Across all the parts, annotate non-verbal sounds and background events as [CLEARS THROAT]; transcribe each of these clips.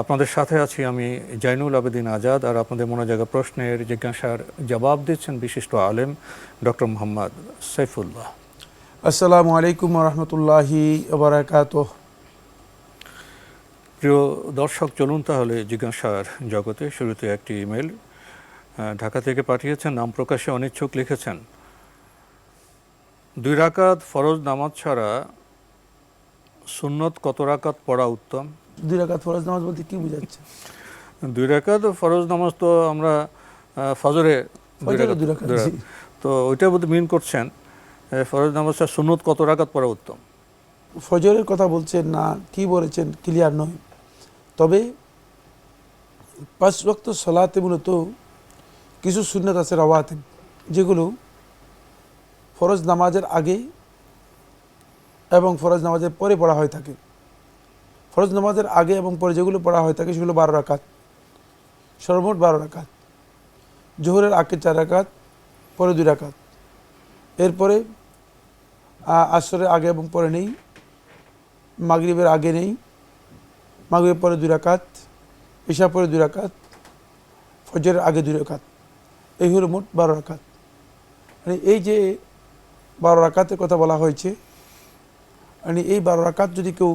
আপনাদের সাথে আছি আমি জাইনুল আবেদিন আজাদ আর আপনাদের মনে জায়গা প্রশ্নের জিজ্ঞাসার জবাব দিচ্ছেন বিশিষ্ট আলেম ডক্টর মোহাম্মদ সাইফুল্লাহ। আসসালামু আলাইকুম রহমতুল্লাহি বারাকাত প্রিয় দর্শক চলুন তাহলে জিজ্ঞাসার জগতে শুরুতে একটি ইমেল ঢাকা থেকে পাঠিয়েছেন নাম প্রকাশে অনিচ্ছুক লিখেছেন। দুই রাকাত ফরজ নামাজ ছাড়া সুন্নত কত রাকাত পড়া উত্তম? দুই রাকাত ফরজ নামাজ বলতে কি বোঝাচ্ছে দুই রাকাত ফরজ নামাজ তো আমরা ফজরে দুই রাকাত- রাকাত। রাকাত। তো ওইটা বোধ মিন করছেন ফরজ নামাজটা সুন্নত কত রাকাত পড়া উত্তম ফজরের কথা বলছেন না কি বলেছেন ক্লিয়ার নয় তবে পাঁচ ওয়াক্ত সলাতে মূলত কিছু সুন্নত আছে রওয়াতে যেগুলো ফরজ নামাজের আগে এবং ফরজ নামাজের পরে পড়া হয়ে থাকে ফরজ নামাজের আগে এবং পরে যেগুলো পড়া হয় থাকে সেগুলো বারো রাকাত। সর্বমোট বারো রাকাত। জোহরের আগে চার রাকাত, পরে দুই রাকাত। এরপরে আসরের আগে এবং পরে নেই। মাগরিবের আগে নেই। মাগরিবের পরে দুই রাকাত ঈশা পরে দুই রাকাত, ফজরের আগে দুই রাকাত। এই হলো মোট বারো রাকাত। মানে এই যে বারো রাকাতের কথা বলা হয়েছে মানে এই বারো রাকাত যদি কেউ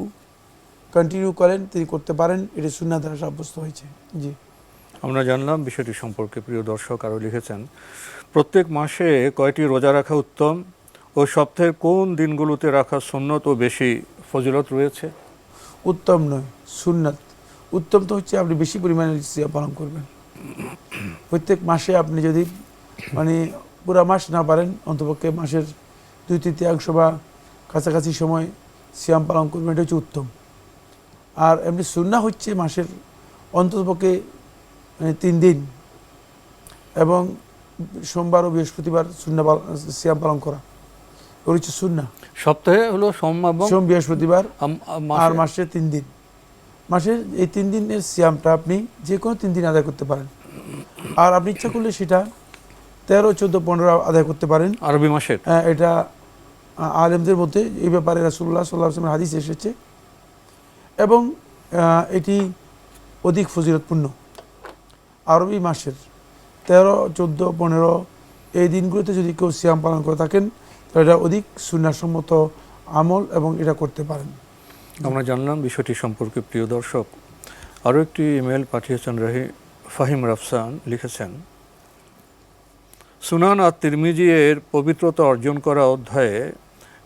কন্টিনিউ করেন তিনি করতে পারেন এটি সুন্না দ্বারা সাব্যস্ত হয়েছে। জি। আমরা জানলাম বিষয়টি সম্পর্কে প্রিয় দর্শক আরও লিখেছেন প্রত্যেক মাসে কয়টি রোজা রাখা উত্তম ও সপ্তাহের কোন দিনগুলোতে রাখা সুন্নত ও বেশি ফজিলত রয়েছে? উত্তম নয় সুন্নাত। উত্তম তো হচ্ছে আপনি বেশি পরিমাণে সিয়াম পালন করবেন। প্রত্যেক মাসে আপনি যদি মানে পুরা মাস না পারেন অন্তপক্ষে মাসের দুই তৃতীয়াংশ বা কাছাকাছি সময় সিয়াম পালন করবেন এটা হচ্ছে উত্তম। আর এমনি সুন্না হচ্ছে মাসের অন্ততপক্ষে মানে তিন দিন। এবং সোমবার ও বৃহস্পতিবার সুন্না সিয়াম পালন করা। ওর হচ্ছে সুন্না সপ্তাহে হলো সোম এবং সোম বৃহস্পতিবার আর মাসে- তিন দিন। মাসের এই তিন দিনের সিয়ামটা আপনি যে কোনো তিন দিন আদায় করতে পারেন। আর আপনি ইচ্ছা করলে সেটা তেরো চোদ্দ পনেরো আদায় করতে পারেন। আরবি মাসের? আহ, এটা আলেমদের মধ্যে এই ব্যাপারে রাসুল্লাহ সাল্লাহ হাদিস এসেছে। এবং এটি অধিক ফজিলতপূর্ণ। আরবি মাসের তেরো, চোদ্দ, পনেরো এই দিনগুলোতে যদি কেউ সিয়াম পালন করে থাকেন, তাহলে এটা অধিক সুন্নাসম্মত আমল এবং এটা করতে পারেন। আমরা জানলাম বিষয়টি সম্পর্কে প্রিয় দর্শক। আরও একটি ইমেল পাঠিয়েছেন রাহি, ফাহিম রাফসান লিখেছেন, সুনান আর তিরমিজি এর পবিত্রতা অর্জন করা অধ্যায়ে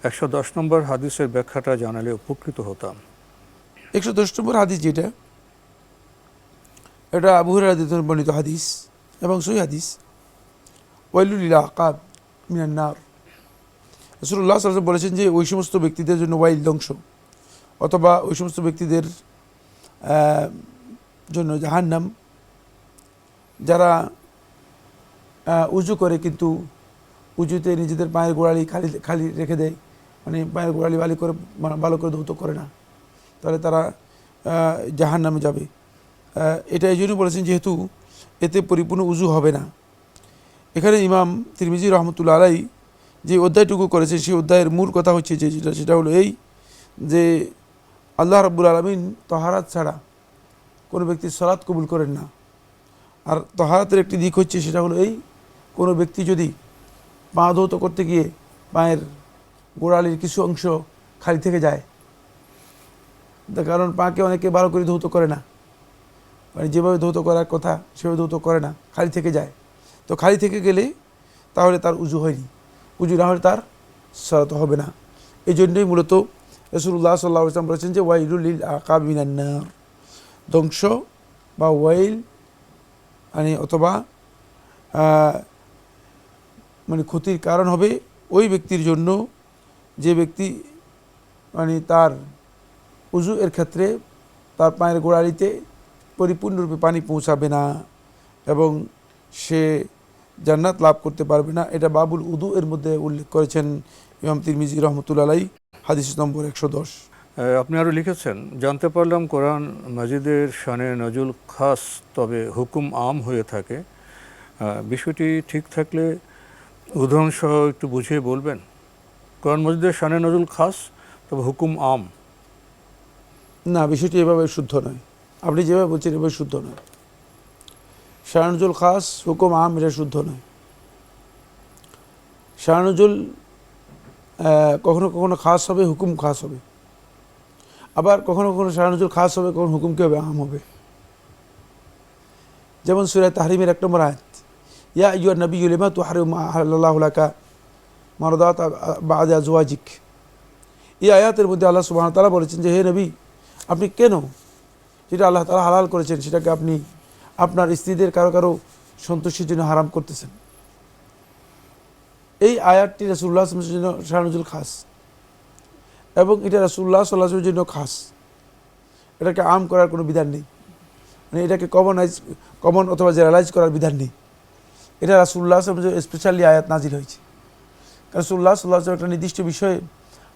একশো দশ নম্বর হাদিসের ব্যাখ্যাটা জানালে উপকৃত হতাম। একশো দশ নম্বর হাদিস যেটা, এটা আবু হুরায়রা বর্ণিত হাদিস এবং সই হাদিস। ওয়াইলুল আকাব মিনান্নার রসুল্লাহ সাল্লাম বলেছেন যে ওই সমস্ত ব্যক্তিদের জন্য ওয়াইল ধ্বংস অথবা ওই সমস্ত ব্যক্তিদের জন্য জাহান্নাম। যারা উজু করে কিন্তু উজুতে নিজেদের পায়ের গোড়ালি খালি খালি রেখে দেয়। মানে পায়ের গোড়ালি বালি করে মানে ভালো করে ধৌত করে না। তাহলে তারা জাহান নামে যাবে। এটা এই জন্য বলেছেন যেহেতু এতে পরিপূর্ণ উজু হবে না। এখানে ইমাম তিরমিজি রহমতুল্লা আলাই যে অধ্যায়টুকু করেছে সেই অধ্যায়ের মূল কথা হচ্ছে যে যেটা, সেটা হলো এই যে আল্লাহ রাব্বুল আলমিন তহারাত ছাড়া কোনো ব্যক্তি সলাৎ কবুল করেন না। আর তহারাতের একটি দিক হচ্ছে, সেটা হলো এই, কোনো ব্যক্তি যদি পা ধৌত করতে গিয়ে পায়ের গোড়ালির কিছু অংশ খালি থেকে যায় কারণ পাকে অনেকে ভালো করে ধৌত করে না। মানে যেভাবে ধৌত করার কথা, সেভাবে ধৌত করে না। খালি থেকে যায়। তো খালি থেকে গেলে তাহলে তার উজু হয়নি। উজু না হলে তার সরাতে হবে না। এই জন্যই মূলত রসুল্লাহ সাল্লাহ ইসলাম বলেছেন যে, ওয়াইলুল আকাবিনান্নার ধ্বংস বা ওয়াইল মানে অথবা মানে ক্ষতির কারণ হবে ওই ব্যক্তির জন্য যে ব্যক্তি মানে তার উজু এর ক্ষেত্রে তার পায়ের গোড়ালিতে পরিপূর্ণরূপে পানি পৌঁছাবে না এবং সে জান্নাত লাভ করতে পারবে না। এটা বাবুল উদু এর মধ্যে উল্লেখ করেছেন ইমাম তিরমিজি রহমতুল্লাহ হাদিস নম্বর একশো দশ। আপনি আরও লিখেছেন, জানতে পারলাম কোরআন মাজিদের শানে নজুল খাস, তবে হুকুম আম হয়ে থাকে। বিষয়টি ঠিক থাকলে উদাহরণসহ একটু বুঝিয়ে বলবেন। কোরআন মজিদের শানে নজুল খাস, তবে হুকুম আম। না, বিষয়টি এভাবে শুদ্ধ নয়। আপনি যেভাবে বলছেন এভাবে শুদ্ধ নয়। শাহানুজুল খাস হুকুম আম এটা শুদ্ধ নয়। শাহানুজুল কখনো কখনো খাস হবে, হুকুম খাস হবে। আবার কখনো কখনো শাহানুজুল খাস হবে, কখন হুকুম কি হবে আম হবে। যেমন সুরায় তাহরিমের এক নম্বর আয়াত, ইয়া ইয়া নবী ইউলিমা তু হারিম আল্লাহুলাকা মারদাত বাদ আজওয়াজিক। এই আয়াতের মধ্যে আল্লাহ সুবাহ তালা বলেছেন যে, হে নবী আপনি কেন? যেটা আল্লাহ তালা হালাল করেছেন, সেটাকে আপনি আপনার স্ত্রীদের কারও কারও সন্তুষ্টির জন্য হারাম করতেছেন। এই আয়াতটি রাসুল্লাহ আসলামের জন্য শাহানুজুল খাস এবং এটা রাসুল্লাহ সাল্লাহের জন্য খাস। এটাকে আম করার কোনো বিধান নেই। মানে এটাকে কমনাইজ কমন অথবা জেনারেলাইজ করার বিধান নেই। এটা রাসুল্লাহ আসলামের স্পেশালি আয়াত নাজিল হয়েছে। রাসুল্লাহ সাল্লাহ একটা নির্দিষ্ট বিষয়ে,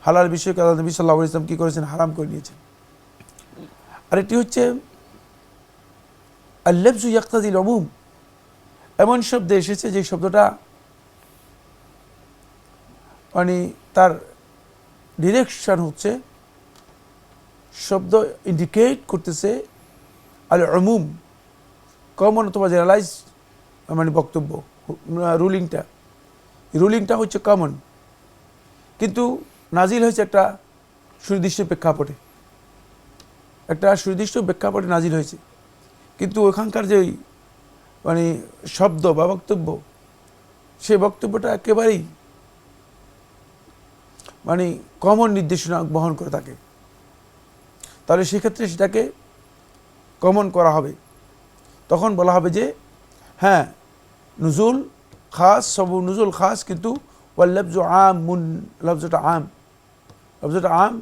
হালাল বিষয়কে আল্লাহ নবী সাল্লাহ ইসলাম কী করেছেন? হারাম করে নিয়েছেন। আরেকটি হচ্ছে আল্লেবজু ইয়াক্তাদিল অমুম এমন শব্দ এসেছে যে শব্দটা মানে তার ডিরেকশন হচ্ছে শব্দ ইন্ডিকেট করতেছে আল অমুম কমন অথবা জেনারেলাইজ মানে বক্তব্য, রুলিংটা। রুলিংটা হচ্ছে কমন কিন্তু নাজিল হয়েছে একটা সুনির্দিষ্ট প্রেক্ষাপটে। একটা সুনির্দিষ্ট প্রেক্ষাপটে নাজির হয়েছে। কিন্তু ওখানকার যে মানে শব্দ বা বক্তব্য, সে বক্তব্যটা একেবারেই মানে কমন নির্দেশনা বহন করে থাকে। তাহলে সেক্ষেত্রে সেটাকে কমন করা হবে। তখন বলা হবে যে হ্যাঁ নুজুল খাস, সব নুজুল খাস কিন্তু ওয়াল আম মুন লফজটা আম। লফজটা আম,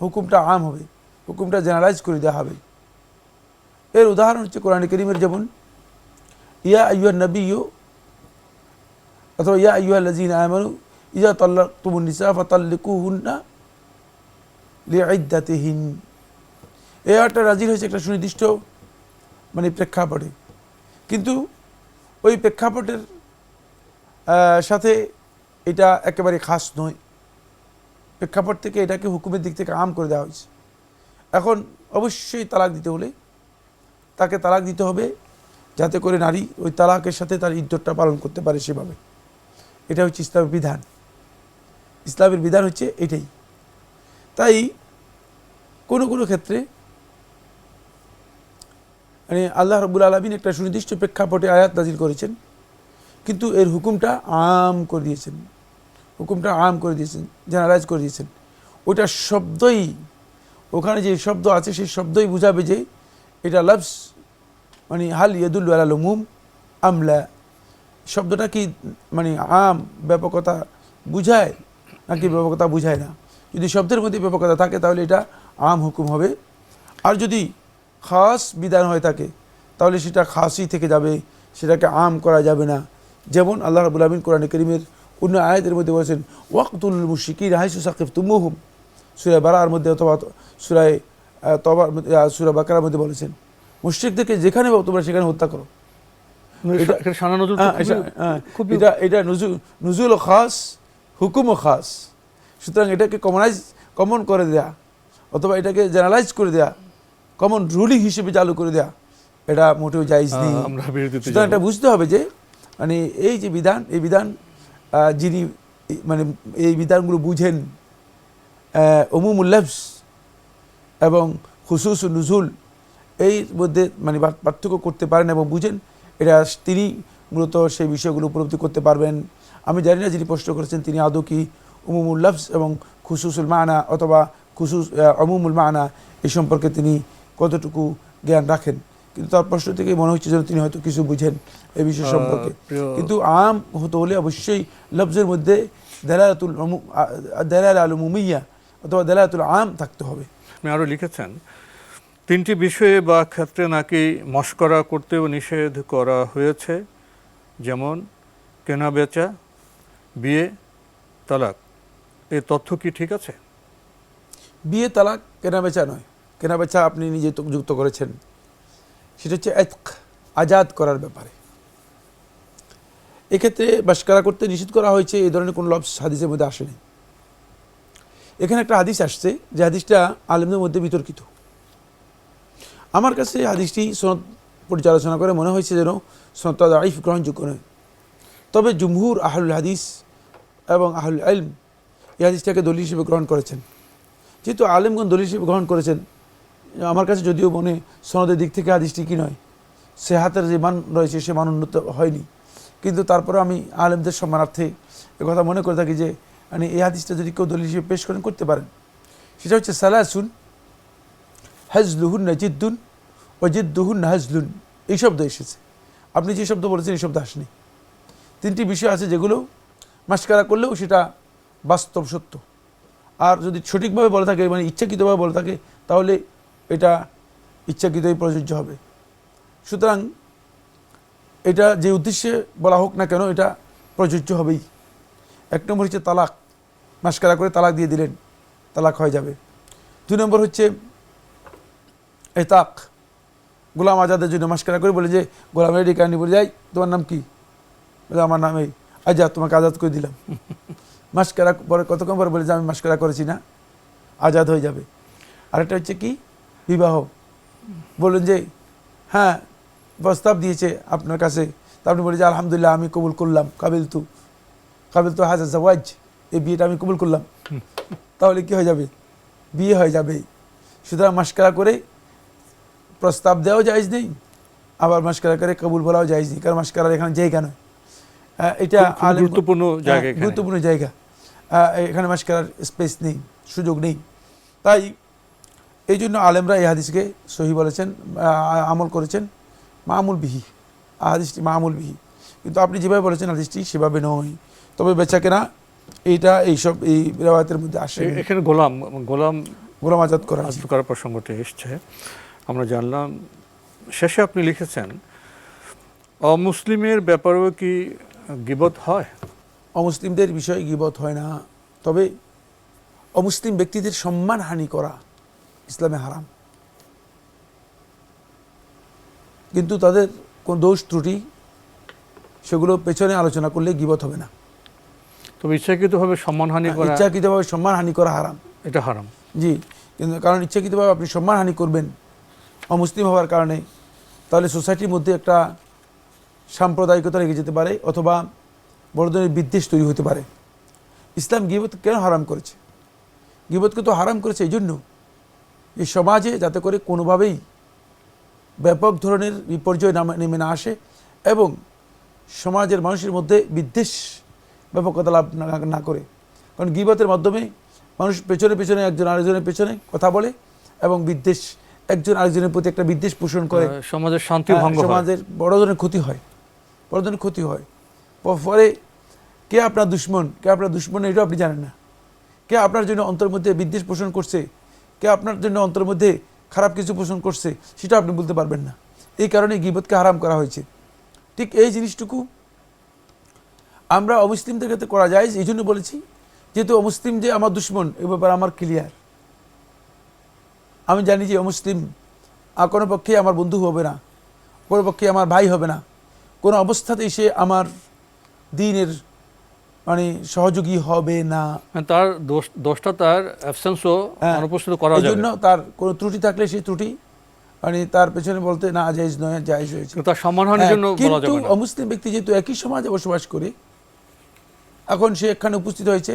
হুকুমটা আম হবে। হুকুমটা জেনারেলাইজ করে দেওয়া হবে। এর উদাহরণ হচ্ছে কোরআন করিমের যেমন, ইয়া আইয়া নবী ইউ অথবা ইয়া আইয়া লাজিন আমানু, ইয়া তাল্লাক তুমুন নিসা ফাতাল্লিকু হুন্না লিআইদ্দাতিহিন এই আয়াতটা রাজির হয়েছে একটা সুনির্দিষ্ট মানে প্রেক্ষাপটে। কিন্তু ওই প্রেক্ষাপটের সাথে এটা একেবারে খাস নয়। প্রেক্ষাপট থেকে এটাকে হুকুমের দিক থেকে আম করে দেওয়া হয়েছে। এখন অবশ্যই তালাক দিতে হলে তাকে তালাক দিতে হবে যাতে করে নারী ওই তালাকের সাথে তার ইজ্জতটা পালন করতে পারে সেভাবে। এটা হচ্ছে ইসলামের বিধান। ইসলামের বিধান হচ্ছে এটাই। তাই কোনো কোনো ক্ষেত্রে মানে আল্লাহ রবুল আলমিন একটা সুনির্দিষ্ট প্রেক্ষাপটে আয়াত নাজিল করেছেন, কিন্তু এর হুকুমটা আম করে দিয়েছেন। হুকুমটা আম করে দিয়েছেন জেনারেলাইজ করে দিয়েছেন। ওইটা শব্দই ওখানে যে শব্দ আছে, সেই শব্দই বুঝাবে যে এটা লাভস মানে হাল ইয়াদুল আলমুম আমলা শব্দটা কি মানে আম ব্যাপকতা বুঝায় নাকি ব্যাপকতা বুঝায় না? যদি শব্দের মধ্যে ব্যাপকতা থাকে, তাহলে এটা আম হুকুম হবে। আর যদি খাস বিধান হয়ে থাকে, তাহলে সেটা খাসই থেকে যাবে, সেটাকে আম করা যাবে না। যেমন আল্লাহ রাবুল আলমিন কোরআন করিমের অন্য আয়াতের মধ্যে বলেছেন, ওয়াকতুল মুশিকির হাইসু সাকিফ তুমুহুম সুরায় বারার মধ্যে অথবা সুরায় তবার সুরা বাকারার মধ্যে বলেছেন মুশ্রিকদেরকে যেখানে তোমরা সেখানে হত্যা করো। এটা- এটা শানা নজুল তো হ্যাঁ, হ্যাঁ, এটা এটা নজুল নজুল ও খাস হুকুম খাস। সুতরাং এটাকে কমনাইজ কমন করে দেয়া অথবা এটাকে জেনারেলাইজ করে দেয়া কমন রুলিং হিসেবে চালু করে দেয়া এটা মোটেও জায়জ নেই। সুতরাং এটা বুঝতে হবে যে মানে এই যে বিধান এই বিধান যিনি মানে এই বিধানগুলো বুঝেন অমুমুল্লাফস এবং খুসুস নুজুল এই মধ্যে মানে পার্থক্য করতে পারেন এবং বুঝেন এটা তিনি মূলত সেই বিষয়গুলো উপলব্ধি করতে পারবেন। আমি জানি না যিনি প্রশ্ন করেছেন তিনি আদৌ কি উমুমুল লফজ এবং খুসুসুল মানা অথবা খুসুস অমুমুল মানা এই সম্পর্কে তিনি কতটুকু জ্ঞান রাখেন। কিন্তু তার প্রশ্ন থেকে মনে হচ্ছে যেন তিনি হয়তো কিছু বুঝেন এই বিষয় সম্পর্কে। কিন্তু আম হতে হলে অবশ্যই লফজের মধ্যে দেলাতুল দেলাল আলুমিয়া অথবা দেলাতুল আম থাকতে হবে। আপনি আরও লিখেছেন তিনটি বিষয়ে বা ক্ষেত্রে নাকি মস্করা করতেও নিষেধ করা হয়েছে যেমন কেনা বেচা বিয়ে তালাক। এই তথ্য কি ঠিক আছে? বিয়ে তালাক কেনা বেচা নয়। কেনা বেচা আপনি নিজে যুক্ত করেছেন। সেটা হচ্ছে আজাদ করার ব্যাপারে। এক্ষেত্রে বাসকারা করতে নিষেধ করা হয়েছে এই ধরনের কোনো লফস হাদিসের মধ্যে আসেনি। এখানে একটা হাদিস আসছে যে হাদিসটা আলেমদের মধ্যে বিতর্কিত। আমার কাছে হাদিসটি সনদ পর্যালোচনা করে মনে হয়েছে যেন সনদ আইফ গ্রহণযোগ্য নয়। তবে জুমহুর আহুল হাদিস এবং আহুল আলম এই হাদিসটাকে দলিল হিসেবে গ্রহণ করেছেন। যেহেতু আলেমগণ দলিল হিসেবে গ্রহণ করেছেন, আমার কাছে যদিও মনে সনদের দিক থেকে হাদিসটি কি নয়, সে হাতের যে মান রয়েছে সে মান উন্নত হয়নি। কিন্তু তারপরে আমি আলেমদের সম্মানার্থে কথা মনে করে থাকি যে মানে এই হাদিসটা যদি কেউ দলিল হিসেবে পেশ করেন, করতে পারেন। সেটা হচ্ছে সালাসুন না জিদ্দুন ও জিদ্দুহুন না হাজলুন। এই শব্দ এসেছে। আপনি যে শব্দ বলেছেন, এই শব্দ আসেনি। তিনটি বিষয় আছে যেগুলো মাস্কারা করলেও সেটা বাস্তব সত্য। আর যদি সঠিকভাবে বলে থাকে মানে ইচ্ছাকৃতভাবে বলে থাকে, তাহলে এটা ইচ্ছাকৃতই প্রযোজ্য হবে। সুতরাং এটা যে উদ্দেশ্যে বলা হোক না কেন, এটা প্রযোজ্য হবেই। এক নম্বর হচ্ছে তালাক। মাস্কারা করে তালাক দিয়ে দিলেন তালাক হয়ে যাবে। দুই নম্বর হচ্ছে এতাক। গোলাম আজাদের জন্য মাস্কারা করে বলে যে গোলামের ডেকে আনি বলে যাই তোমার নাম কি? বলে আমার নাম এই আজাদ তোমাকে আজাদ করে দিলাম। [LAUGHS] মাস্কারা পরে কতক্ষণ পরে বলে যে আমি মাস্কারা করেছি না আজাদ হয়ে যাবে। আরেকটা হচ্ছে কি? বিবাহ। বললেন যে হ্যাঁ প্রস্তাব দিয়েছে আপনার কাছে। তা আপনি বলে যে আলহামদুলিল্লাহ আমি কবুল করলাম কাবিল তু। কাবিল তো হাজার জাওয়াজ। এই বিয়েটা আমি কবুল করলাম। তাহলে কি হয়ে যাবে? বিয়ে হয়ে যাবে। সুতরাং মাস্কারা করে প্রস্তাব দেওয়াও জায়জ নেই আবার মাস্কারা করে কবুল বলাও জায়জ নেই কারণ মাস্কারার এখানে জায়গা নয় এটা গুরুত্বপূর্ণ হ্যাঁ, জায়গা গুরুত্বপূর্ণ জায়গা। এখানে মাস্কারার স্পেস নেই সুযোগ নেই। তাই এই জন্য আলেমরা এই হাদিসকে সহি বলেছেন আমল করেছেন। মামুল বিহি। হাদিসটি মামুল বিহি। কিন্তু আপনি যেভাবে বলেছেন হাদিসটি সেভাবে নয়। তবে বেচা কেনা এইটা এইসব এই রেওয়ায়তের মধ্যে আসে এখানে গোলাম গোলাম গোলাম আজাদ করা। আজব করার প্রসঙ্গটি এসছে। আমরা জানলাম শেষে আপনি লিখেছেন অমুসলিমের ব্যাপারেও কি গিবত হয়? অমুসলিমদের বিষয়ে গিবত হয় না তবে অমুসলিম ব্যক্তিদের সম্মান হানি করা ইসলামে হারাম। কিন্তু তাদের কোন দোষ ত্রুটি সেগুলো পেছনে আলোচনা করলে গিবত হবে না। তবে ইচ্ছাকৃতভাবে সম্মানহানি করা ইচ্ছাকৃতভাবে সম্মান হানি করা হারাম। এটা হারাম। জি কিন্তু কারণ ইচ্ছাকৃতভাবে আপনি সম্মান হানি করবেন অমুসলিম হওয়ার কারণে তাহলে সোসাইটির মধ্যে একটা সাম্প্রদায়িকতা রেখে যেতে পারে অথবা বড় ধরনের বিদ্বেষ তৈরি হতে পারে। ইসলাম গিবত কেন হারাম করেছে? গিবতকে তো হারাম করেছে এই জন্য যে সমাজে যাতে করে কোনোভাবেই ব্যাপক ধরনের বিপর্যয় নামে নেমে না আসে এবং সমাজের মানুষের মধ্যে বিদ্বেষ ব্যাপকতা লাভ না- করে। কারণ গিবতের মাধ্যমে মানুষ পেছনে পেছনে একজন আরেকজনের পেছনে কথা বলে এবং বিদ্বেষ একজন আরেকজনের প্রতি একটা বিদ্বেষ পোষণ করে। সমাজের শান্তি হ্যাঁ, ভঙ্গ সমাজের বড় ধরনের ক্ষতি হয়। বড় ধরনের ক্ষতি হয়। পরে কে আপনার দুশ্মন কে আপনার দুশ্মন এটাও আপনি জানেন না। কে আপনার জন্য অন্তর মধ্যে বিদ্বেষ পোষণ করছে কে আপনার জন্য অন্তর মধ্যে খারাপ কিছু পোষণ করছে সেটা আপনি বলতে পারবেন না। এই কারণে গিবতকে হারাম করা হয়েছে। ঠিক এই জিনিসটুকু আমরা অমুসলিমদের ক্ষেত্রে করা যায় এই জন্য বলেছি যেহেতু অমুসলিম যে আমার দুশ্মন এ ব্যাপারে আমার ক্লিয়ার আমি জানি যে অমুসলিম আর কোনো পক্ষে আমার বন্ধু হবে না কোনো পক্ষে আমার ভাই হবে না। কোনো অবস্থাতেই সে আমার দিনের মানে সহযোগী হবে না। মানে তার দোষ দোষটা তার অ্যাবসেন্সও অনুপস্থিত করা যাবে। জন্য তার কোনো ত্রুটি থাকলে সেই ত্রুটি মানে তার পেছনে বলতে না জায়েজ নয় জায়েজ হয়েছে। তার জন্য হ্যাঁ, কিন্তু অমুসলিম ব্যক্তি যেহেতু একই সমাজে বসবাস করে এখন সে এখানে উপস্থিত হয়েছে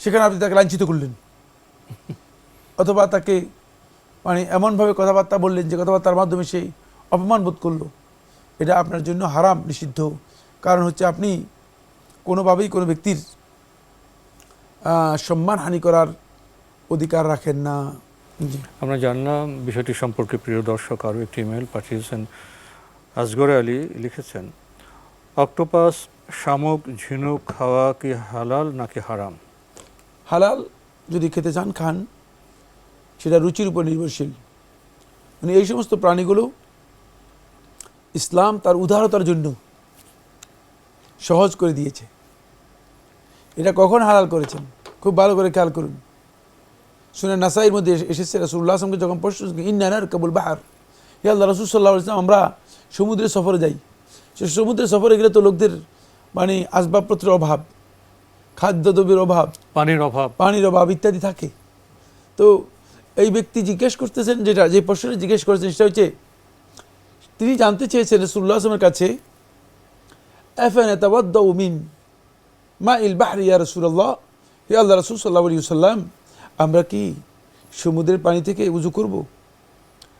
সেখানে আপনি তাকে লাঞ্ছিত করলেন। [LAUGHS] অথবা তাকে মানে এমনভাবে কথাবার্তা বললেন যে কথাবার্তার মাধ্যমে সে অপমান বোধ করল। এটা আপনার জন্য হারাম নিষিদ্ধ। কারণ হচ্ছে আপনি কোনোভাবেই কোনো ব্যক্তির আহ, সম্মানহানি করার অধিকার রাখেন না। আমরা জানলাম বিষয়টি সম্পর্কে প্রিয় দর্শক আরও একটি ইমেল পাঠিয়েছেন। আসগর আলী লিখেছেন অক্টোপাস শামুক, ঝিনুক খাওয়া কি হালাল নাকি হারাম? হালাল যদি খেতে চান, খান। সেটা রুচির উপর নির্ভরশীল। মানে এই সমস্ত প্রাণীগুলো ইসলাম তার উদারতার জন্য সহজ করে দিয়েছে। এটা কখন হালাল করেছেন? খুব ভালো করে খেয়াল করুন। শুনে নাসাইয়ের মধ্যে এসে- এসেছে রসুল্লাহ আসলামকে যখন প্রশ্ন ইন্নানার কাবুল বাহার? হে আল্লাহ রসুল সাল্লাহ আমরা সমুদ্রের সফরে যাই। সে সমুদ্রের সফরে গেলে তো লোকদের মানে আসবাবপত্রের অভাব খাদ্যদ্রব্যের অভাব পানির অভাব। পানির অভাব ইত্যাদি থাকে। তো এই ব্যক্তি জিজ্ঞেস করতেছেন যেটা যে প্রশ্নটা জিজ্ঞেস করেছেন সেটা হচ্ছে তিনি জানতে চেয়েছেন রসুল্লাহ আসলামের কাছে এফেন মিন মা ইল বাহরি ইয়া রসুল্লাহ হে আল্লাহ রসুল সাল্লাহ আলী সাল্লাম আমরা কি সমুদ্রের পানি থেকে উজু করব?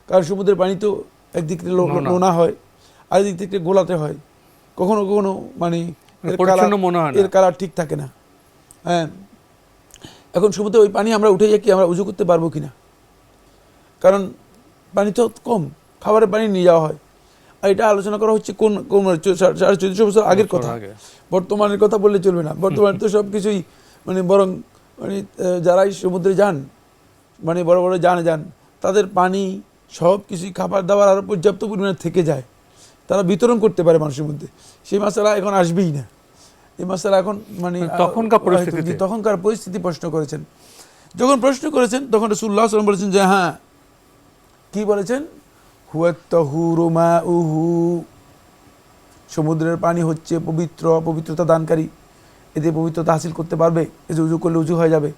কারণ সমুদ্রের পানি তো একদিক থেকে নোনা। হয় আর দিক থেকে গোলাতে হয়। কখনো কখনো মানে এর কালার- মনে না। এর কালার ঠিক থাকে না। হ্যাঁ। এখন সমুদ্রে ওই পানি আমরা উঠে যাই কি আমরা উজু করতে পারব কিনা? কারণ পানি তো কম খাবারের পানি নিয়ে যাওয়া হয়। আর এটা আলোচনা করা হচ্ছে কোন কোন সাড়ে সাড়ে চোদ্দশো বছর আগের কথা। বর্তমানের কথা বললে চলবে না। বর্তমানে তো সব কিছুই মানে বরং মানে যারাই সমুদ্রে যান মানে বড় বড় যান যান তাদের পানি সব কিছুই খাবার দাবার আরও পর্যাপ্ত পরিমাণে থেকে যায়। তারা বিতরণ করতে পারে মানুষের মধ্যে। সেই মশালা এখন আসবেই না। এই মশালা এখন মানে মানে তখনকার আহ, পরিস্থিতিতে। তখনকার পরিস্থিতি প্রশ্ন করেছেন। যখন প্রশ্ন করেছেন তখন রসুল্লাহ সাল্লাম বলেছেন যে হ্যাঁ। কি বলেছেন? হুয়াত্তাহুরুমা উহু সমুদ্রের পানি হচ্ছে পবিত্র পবিত্রতা দানকারী। এতে পবিত্রতা হাসিল করতে পারবে। এই যে উজু করলে উজু হয়ে যাবে।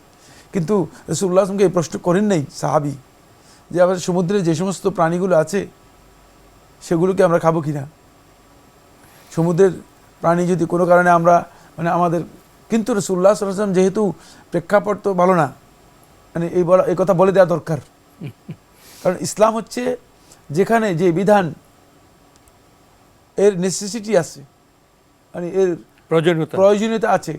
কিন্তু রসুল্লাহ আসলামকে এই প্রশ্ন করেন নাই সাহাবি। যে আবার সমুদ্রে যে সমস্ত প্রাণীগুলো আছে সেগুলোকে আমরা খাব কিনা? সমুদ্রের প্রাণী যদি কোনো কারণে আমরা মানে আমাদের কিন্তু রসুল্লাহ সাল্লাম যেহেতু প্রেক্ষাপট তো ভালো না মানে এই বলা এই কথা বলে দেওয়া দরকার। কারণ ইসলাম হচ্ছে যেখানে যে বিধান এর নেসেসিটি আছে মানে এর প্রয়োজনীয়তা। প্রয়োজনীয়তা আছে।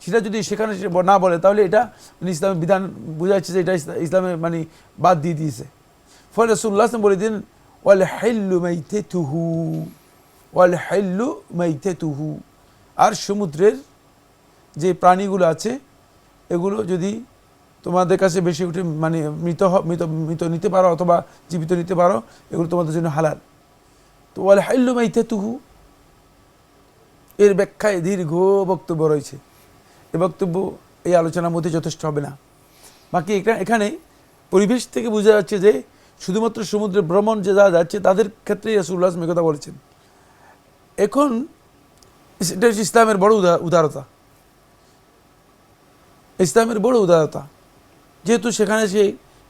সেটা যদি সেখানে না বলে তাহলে এটা মানে ইসলামের বিধান বোঝা যাচ্ছে যে এটা ইসলা- ইসলামে মানে বাদ দিয়ে দিয়েছে। ফলে রসুল্লাহ আসলাম বলে দিন ওয়াল হাইল্লু মাইতে তুহু তুহু আর সমুদ্রের যে প্রাণীগুলো আছে, এগুলো যদি তোমাদের কাছে বেশি উঠে মানে মৃত মৃত মৃত নিতে পারো অথবা জীবিত নিতে পারো, এগুলো তোমাদের জন্য হালাল। তো ওয়াল হাইল্লু মাইতে তুহু এর ব্যাখ্যায় দীর্ঘ বক্তব্য রয়েছে। এ বক্তব্য, এই আলোচনার মধ্যে যথেষ্ট হবে না। বাকি এখা- এখানে পরিবেশ থেকে বোঝা যাচ্ছে যে শুধুমাত্র সমুদ্রে ভ্রমণ যে যারা যাচ্ছে তাদের ক্ষেত্রেই রসুল্লাহ আসলাম কথা বলেছেন। এখন এটা হচ্ছে ইসলামের বড় উদারতা। ইসলামের বড় উদারতা। যেহেতু সেখানে সে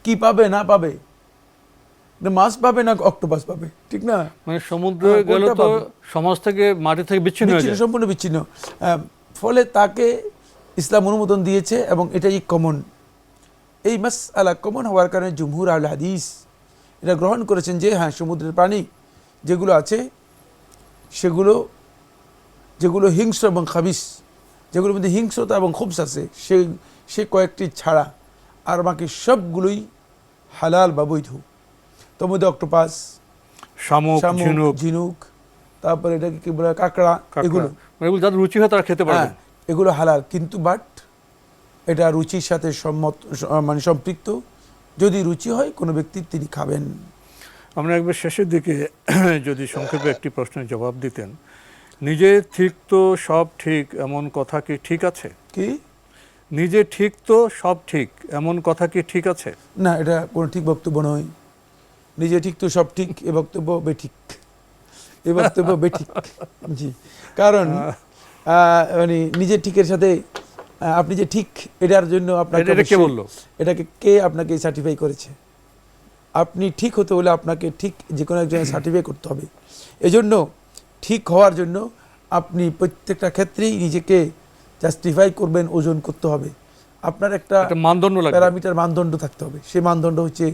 কি পাবে না পাবে মাছ পাবে না অক্টোপাস পাবে ঠিক না? মানে সমুদ্রে হ্যাঁ, গেলে তো সমাজ থেকে মাটি থেকে বিচ্ছিন্ন সম্পূর্ণ বিচ্ছিন্ন। ফলে তাকে ইসলাম অনুমোদন দিয়েছে এবং এটাই কমন এই মাস আলা কমন হওয়ার কারণে জুমহুর আল হাদিস এটা গ্রহণ করেছেন যে হ্যাঁ সমুদ্রের প্রাণী যেগুলো আছে সেগুলো যেগুলো হিংস্র এবং খাবিস যেগুলোর মধ্যে হিংস্রতা এবং খুবস আছে সে সে কয়েকটি ছাড়া আর বাকি সবগুলোই হালাল বা বৈধ। তোর মধ্যে অক্টোপাস ঝিনুক। তারপরে এটাকে কি বলে কাঁকড়া কাঁকড়া। এগুলো। মানে যাদের রুচি হয় তারা খেতে পারবে। হ্যাঁ এগুলো হালাল। কিন্তু বাট এটা রুচির সাথে সম্মত মানে সম্পৃক্ত। যদি রুচি হয় কোনো ব্যক্তি তিনি খাবেন। আমরা একবার শেষের দিকে [CLEARS THROAT] যদি সংক্ষেপে একটি প্রশ্নের জবাব দিতেন নিজে ঠিক তো সব ঠিক এমন কথা কি ঠিক আছে? কি? নিজে ঠিক তো সব ঠিক এমন কথা কি ঠিক আছে? না এটা কোনো ঠিক বক্তব্য নয়। নিজে ঠিক তো সব ঠিক এ বক্তব্য বেঠিক এ বক্তব্য বেঠিক জি। কারণ মানে নিজের ঠিকের সাথে আপনি যে ঠিক এটার জন্য আপনাকে কে বলল? এটাকে কে আপনাকে সার্টিফাই করেছে? আপনি ঠিক হতে হলে আপনাকে ঠিক যে কোনো একজনের সার্টিফাই করতে হবে। এজন্য ঠিক হওয়ার জন্য আপনি প্রত্যেকটা ক্ষেত্রেই নিজেকে জাস্টিফাই করবেন ওজন করতে হবে। আপনার একটা মানদণ্ড প্যারামিটার মানদণ্ড থাকতে হবে। সেই মানদণ্ড হচ্ছে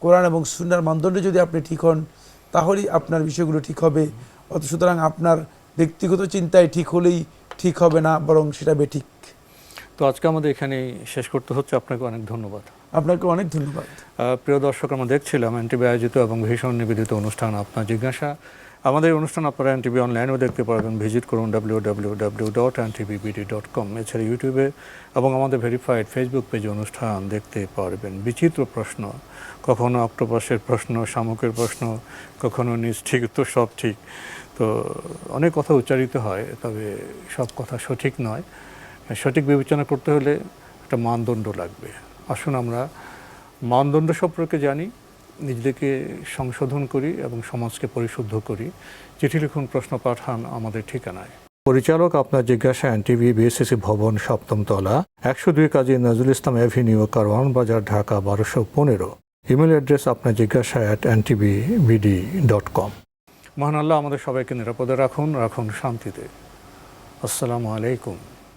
কোরআন এবং সুন্নার মানদণ্ডে যদি আপনি ঠিক হন তাহলেই আপনার বিষয়গুলো ঠিক হবে। অত সুতরাং আপনার ব্যক্তিগত চিন্তায় ঠিক হলেই ঠিক হবে না বরং সেটা বেঠিক। তো আজকে আমাদের এখানেই শেষ করতে হচ্ছে। আপনাকে অনেক ধন্যবাদ। আপনাকে অনেক ধন্যবাদ। প্রিয় দর্শক আমরা দেখছিলাম এনটিভি আয়োজিত এবং ভীষণ নিবেদিত অনুষ্ঠান আপনার জিজ্ঞাসা। আমাদের অনুষ্ঠান আপনারা এনটিভি অনলাইনেও দেখতে পারবেন। ভিজিট করুন W W W dot NTVBD dot com এছাড়া ইউটিউবে এবং আমাদের ভেরিফাইড ফেসবুক পেজে অনুষ্ঠান দেখতে পারবেন। বিচিত্র প্রশ্ন কখনো অক্টোপাসের প্রশ্ন শামুকের প্রশ্ন কখনো নিজ ঠিক তো সব ঠিক। তো অনেক কথা উচ্চারিত হয় তবে সব কথা সঠিক নয়। সঠিক বিবেচনা করতে হলে একটা মানদণ্ড লাগবে। আসুন আমরা মানদণ্ড সম্পর্কে জানি, নিজেদেরকে সংশোধন করি এবং সমাজকে পরিশুদ্ধ করি। চিঠি লিখুন, প্রশ্ন পাঠান আমাদের ঠিকানায়। পরিচালক আপনার জিজ্ঞাসা এনটিভি বিএসসিসি ভবন, সপ্তম তলা, একশো দুই কাজী নজরুল ইসলাম অ্যাভিনিউ কারওয়ান বাজার, ঢাকা, বারোশো পনেরো। ইমেল অ্যাড্রেস আপনার জিজ্ঞাসা at NTV BD dot com. মহান আল্লাহ আমাদের সবাইকে নিরাপদে রাখুন রাখুন শান্তিতে। আসসালামু আলাইকুম।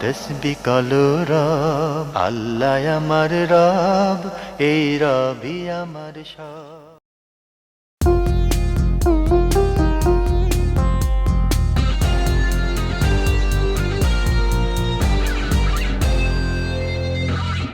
তসবি কালো রব আল্লাহ আমার রব এই রবি আমার সব।